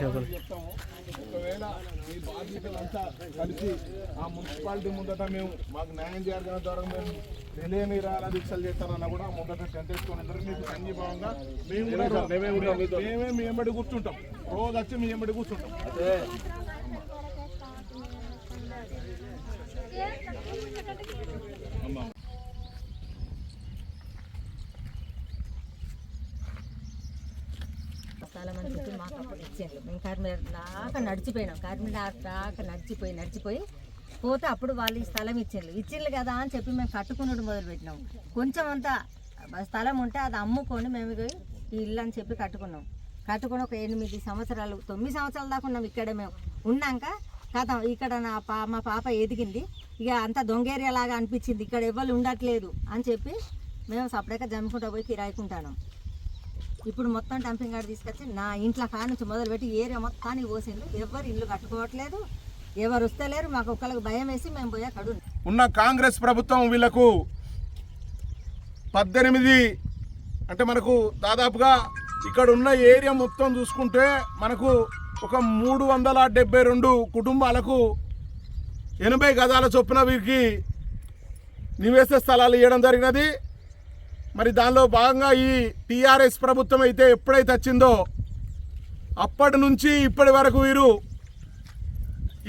చేపలు ఒకవేళ మీ బాధ్యతలంతా కలిసి ఆ మున్సిపాలిటీ ముందట మేము మాకు న్యాయం చేయాలి ద్వారా మేము రిలే నిరాహార దీక్షలు చేస్తారన్నా కూడా ముందట టెంట్ వేసుకుని మీకు సంఘీభావంగా మేము మేమే మీ ఎంబడి కూర్చుంటాం. రోజు వచ్చి మీ ఎంబడి కూర్చుంటాం. చెప్పి మేము కరీంనగర్ దాకా నడిచిపోయినాం. కరీంనగర్ దాకా నడిచిపోయి నడిచిపోయి పోతే అప్పుడు వాళ్ళు ఈ స్థలం ఇచ్చిండ్రు. ఇచ్చిండ్రు కదా అని చెప్పి మేము కట్టుకున్నట్టు మొదలు పెట్టినాం కొంచెం అంత స్థలం ఉంటే అది అమ్ముకొని మేము పోయి ఈ ఇల్లు అని చెప్పి కట్టుకున్నాం. కట్టుకుని ఒక ఎనిమిది సంవత్సరాలు తొమ్మిది సంవత్సరాల దాకా ఉన్నాం ఇక్కడ మేము. ఉన్నాక కథ ఇక్కడ నా పా మా పాప ఎదిగింది. ఇక అంత దొంగేరియా లాగా అనిపించింది. ఇక్కడ ఎవరు ఉండట్లేదు అని చెప్పి మేము సపరేట్గా జమ్ముకుంటా పోయి కిరాయికుంటాను ఇప్పుడు మొత్తం డంపింగ్ గార్డ్ తీసుకొచ్చి నా ఇంట్లో కాడ నుంచి మొదలుపెట్టి ఏరియా మొత్తానికి పోసిండు ఎవరు ఇల్లు కట్టుకోవట్లేదు ఎవరు వస్తలేరు మాకు ఒకళ్ళకి భయం వేసి మేము పోయా కడు ఉన్న కాంగ్రెస్ ప్రభుత్వం వీళ్ళకు పద్దెనిమిది అంటే మనకు దాదాపుగా ఇక్కడ ఉన్న ఏరియా మొత్తం చూసుకుంటే మనకు ఒక మూడు వందల డెబ్బై రెండు కుటుంబాలకు ఎనభై గదాల చొప్పున వీరికి నివేశ స్థలాలు ఇవ్వడం జరిగినది. మరి దానిలో భాగంగా ఈ టీఆర్ఎస్ ప్రభుత్వం అయితే ఎప్పుడైతే వచ్చిందో అప్పటి నుంచి ఇప్పటి వరకు వీరు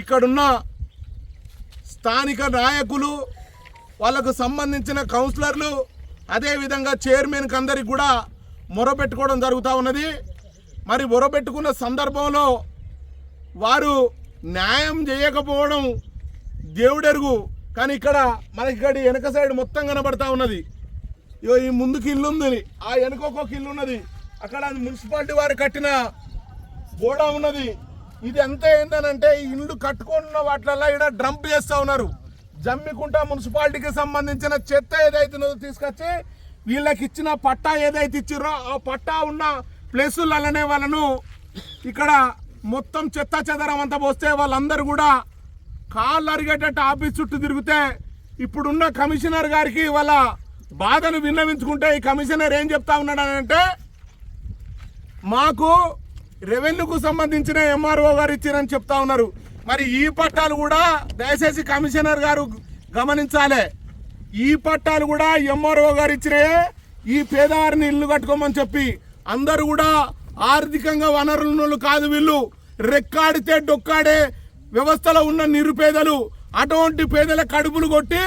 ఇక్కడున్న స్థానిక నాయకులు వాళ్ళకు సంబంధించిన కౌన్సిలర్లు అదేవిధంగా చైర్మన్కి అందరికి కూడా మొరపెట్టుకోవడం జరుగుతూ ఉన్నది. మరి మొరపెట్టుకున్న సందర్భంలో వారు న్యాయం చేయకపోవడం దేవుడెరుగు. కానీ ఇక్కడ మనకి ఇక్కడ వెనక సైడ్ మొత్తం కనబడతా ఉన్నది. ఇగో ఈ ముందుకి ఇల్లు ఉంది ఆ వెనుక ఒక ఇల్లు ఉన్నది. అక్కడ మున్సిపాలిటీ వారు కట్టిన గోడ ఉన్నది. ఇది ఎంత ఏందనంటే ఈ ఇల్లు కట్టుకున్న వాటిలలో ఇక్కడ డ్రంప్ చేస్తా ఉన్నారు. జమ్మికుంట మున్సిపాలిటీకి సంబంధించిన చెత్త ఏదైతే ఉన్నదో తీసుకొచ్చి వీళ్ళకి ఇచ్చిన పట్టా ఏదైతే ఇచ్చిర్రో ఆ పట్టా ఉన్న ప్లేసులలోనే వాళ్ళను ఇక్కడ మొత్తం చెత్త చెదరం అంతా పోస్తే వాళ్ళందరూ కూడా కాళ్ళు అరిగేటట్టు ఆఫీస్ చుట్టూ తిరిగితే ఇప్పుడున్న కమిషనర్ గారికి వాళ్ళ బాధను విన్నవించుకుంటే ఈ కమిషనర్ ఏం చెప్తా ఉన్నాడనంటే మాకు రెవెన్యూకు సంబంధించిన ఎంఆర్ఓ గారు ఇచ్చారని చెప్తా ఉన్నారు. మరి ఈ పట్టాలు కూడా దయచేసి కమిషనర్ గారు గమనించాలి. ఈ పట్టాలు కూడా ఎంఆర్ఓ గారు ఇచ్చినాయే ఈ పేదవారిని ఇల్లు కట్టుకోమని చెప్పి. అందరూ కూడా ఆర్థికంగా వనరులు కాదు వీళ్ళు. రెక్కాడితే డొక్కాడే వ్యవస్థలో ఉన్న నిరుపేదలు అటువంటి పేదల కడుపులు కొట్టి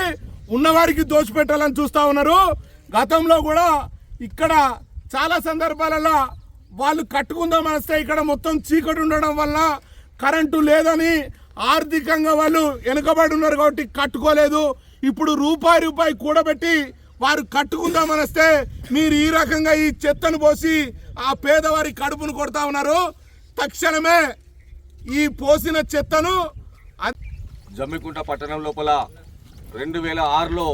ఉన్నవారికి దోచిపెట్టాలని చూస్తూ ఉన్నారు. గతంలో కూడా ఇక్కడ చాలా సందర్భాలలో వాళ్ళు కట్టుకుందాం అనేస్తే ఇక్కడ మొత్తం చీకటి ఉండడం వల్ల కరెంటు లేదని ఆర్థికంగా వాళ్ళు వెనుకబడి ఉన్నారు కాబట్టి కట్టుకోలేదు. ఇప్పుడు రూపాయి రూపాయి కూడబెట్టి వారు కట్టుకుందామనిస్తే మీరు ఈ రకంగా ఈ చెత్తను పోసి ఆ పేదవారి కడుపును కొడతా ఉన్నారు. తక్షణమే ఈ పోసిన చెత్తను జమ్మికుంట పట్టణం లోపల రెండు వేల ఆరులో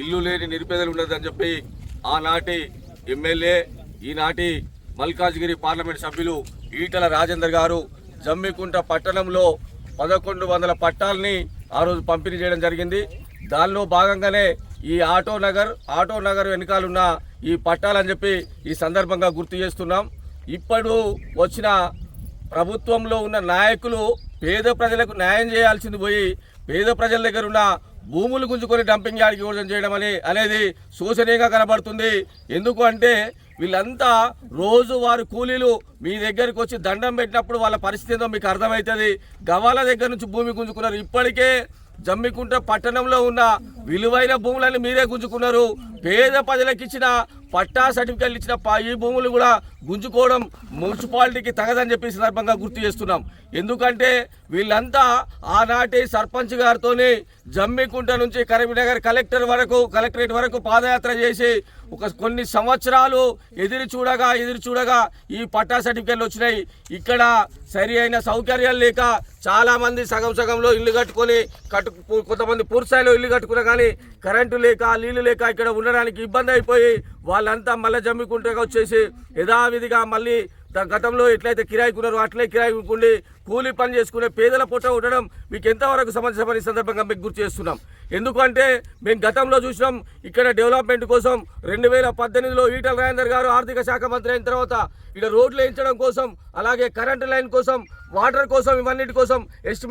ఇల్లు లేని నిరుపేదలు ఉండదని చెప్పి ఆనాటి ఎమ్మెల్యే ఈనాటి మల్కాజ్గిరి పార్లమెంట్ సభ్యులు ఈటల రాజేందర్ గారు జమ్మికుంట పట్టణంలో పదకొండు వందల పట్టాలని ఆ రోజు పంపిణీ చేయడం జరిగింది. దానిలో భాగంగానే ఈ ఆటో నగర్ ఆటో నగర్ వెనకాలన్న ఈ పట్టాలని చెప్పి ఈ సందర్భంగా గుర్తు చేస్తున్నాం. ఇప్పుడు వచ్చిన ప్రభుత్వంలో ఉన్న నాయకులు పేద ప్రజలకు న్యాయం చేయాల్సింది పోయి పేద ప్రజల దగ్గర ఉన్న భూములు గుంజుకొని డంపింగ్ యార్డ్కి యోజన చేయడం అని అనేది శోచనీయంగా కనబడుతుంది. ఎందుకు అంటే వీళ్ళంతా రోజు వారి కూలీలు మీ దగ్గరికి వచ్చి దండం పెట్టినప్పుడు వాళ్ళ పరిస్థితి ఏందో మీకు అర్థమవుతుంది. గవాల దగ్గర నుంచి భూమి గుంజుకున్నారు. ఇప్పటికే జమ్మికుంట పట్టణంలో ఉన్న విలువైన భూములన్నీ మీరే గుంజుకున్నారు. పేద ప్రజలకు ఇచ్చిన పట్టా సర్టిఫికెట్లు ఇచ్చిన ఈ భూములు కూడా గుంజుకోవడం మున్సిపాలిటీకి తగదని చెప్పి సందర్భంగా గుర్తు చేస్తున్నాం. ఎందుకంటే వీళ్ళంతా ఆనాటి సర్పంచ్ గారితోనే జమ్మికుంట నుంచి కరీంనగర్ కలెక్టర్ వరకు కలెక్టరేట్ వరకు పాదయాత్ర చేసి ఒక కొన్ని సంవత్సరాలు ఎదురు చూడగా ఎదురు చూడగా ఈ పట్టా సర్టిఫికెట్లు వచ్చినాయి. ఇక్కడ సరి అయిన సౌకర్యాలు లేక చాలామంది సగం సగంలో ఇల్లు కట్టుకొని కట్టు కొంతమంది పూర్తిస్థాయిలో ఇల్లు కట్టుకున్నా కానీ కరెంటు లేక నీళ్ళు లేక ఇక్కడ ఉండడానికి ఇబ్బంది అయిపోయి వాళ్ళంతా మళ్ళీ జమ్మికుంటగా వచ్చేసి యథావిధిగా మళ్ళీ గతంలో ఎట్లయితే కిరాయికున్నారో అట్లే కిరాయికుండి కూలీ పని చేసుకునే పేదల పూట ఉండడం మీకు ఎంతవరకు సమస్య ఈ సందర్భంగా మీకు గుర్తు చేస్తున్నాం. ఎందుకంటే మేము గతంలో చూసినాం ఇక్కడ డెవలప్మెంట్ కోసం రెండు వేల పద్దెనిమిదిలో ఈటల రాజేందర్ గారు ఆర్థిక శాఖ మంత్రి అయిన తర్వాత ఇక్కడ రోడ్లు వేయించడం కోసం అలాగే కరెంటు లైన్ కోసం వాటర్ కోసం ఇవన్నిటి కోసం ఎస్టిమేట్